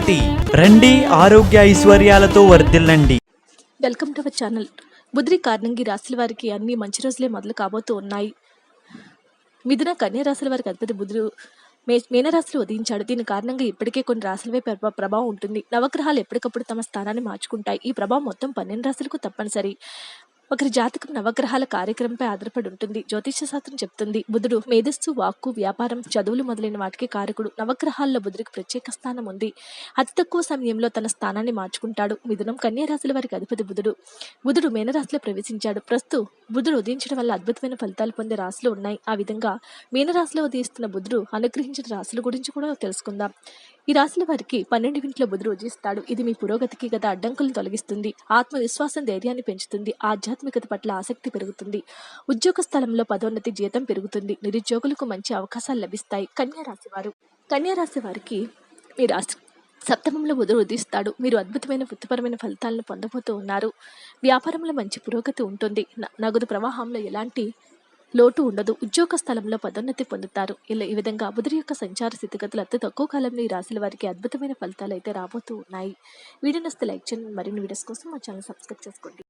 రండి ఆరోగ్య ఐశ్వర్యాలతో వర్ధిల్లండి. Welcome to our channel. బుద్రి కారణంగి రాశుల వారికి అన్ని మంచి రోజులే మొదలు కాబోతూ ఉన్నాయి. మిథున కన్యా రాశుల వారికి అధిపతి బుధుడు మే మీనరాశులు ఉదయించాడు. దీని కారణంగా ఇప్పటికే కొన్ని రాశులపై ప్రభావం ఉంటుంది. నవగ్రహాలు ఎప్పటికప్పుడు తమ స్థానాన్ని మార్చుకుంటాయి. ఈ ప్రభావం మొత్తం పన్నెండు రాశులకు తప్పనిసరి. ఒకరి జాతకం నవగ్రహాల కార్యక్రమంపై ఆధారపడి ఉంటుంది. జ్యోతిష శాస్త్రం చెప్తుంది. బుధుడు మేధస్సు వాక్కు వ్యాపారం చదువులు మొదలైన వాటికి కారకుడు. నవగ్రహాల్లో బుధుడికి ప్రత్యేక స్థానం ఉంది. అతి తక్కువ సమయంలో తన స్థానాన్ని మార్చుకుంటాడు. మిథునం కన్యా రాశుల వారికి అధిపతి బుధుడు. బుధుడు మీనరాశిలో ప్రవేశించాడు. ప్రస్తు బుధుడు ఉదయించడం వల్ల అద్భుతమైన ఫలితాలు పొందే రాశులు ఉన్నాయి. ఆ విధంగా మీనరాశిలో ఉదయిస్తున్న బుధుడు అనుగ్రహించిన రాశుల గురించి కూడా తెలుసుకుందాం. ఈ రాసిన వారికి పన్నెండు ఇంట్లో బుధుడు ఉదయిస్తాడు. ఇది మీ పురోగతికి గత అడ్డంకులను తొలగిస్తుంది. ఆత్మవిశ్వాసం ధైర్యాన్ని పెంచుతుంది. ఆధ్యాత్మికత పట్ల ఆసక్తి పెరుగుతుంది. ఉద్యోగ స్థలంలో పదోన్నతి జీతం పెరుగుతుంది. నిరుద్యోగులకు మంచి అవకాశాలు లభిస్తాయి. కన్యా రాశి వారు కన్యా రాశి వారికి మీ రాశి సప్తమంలో బుధుడు ఉదయిస్తాడు. మీరు అద్భుతమైన వృత్తిపరమైన ఫలితాలను పొందబోతూ ఉన్నారు. వ్యాపారంలో మంచి పురోగతి ఉంటుంది. న- నగదు ప్రవాహంలో ఎలాంటి లోటు ఉండదు. ఉద్యోగ స్థలంలో పదోన్నతి పొందుతారు. ఇలా ఈ విధంగా బుధుడి యొక్క సంచార స్థితిగతులు అతి తక్కువ కాలంలో ఈ రాశుల వారికి అద్భుతమైన ఫలితాలు అయితే రాబోతూ ఉన్నాయి. వీడియో నస్తే లైక్ చేయండి. మరిన్ని వీడియోస్ కోసం మా ఛానల్ సబ్స్క్రైబ్ చేసుకోండి.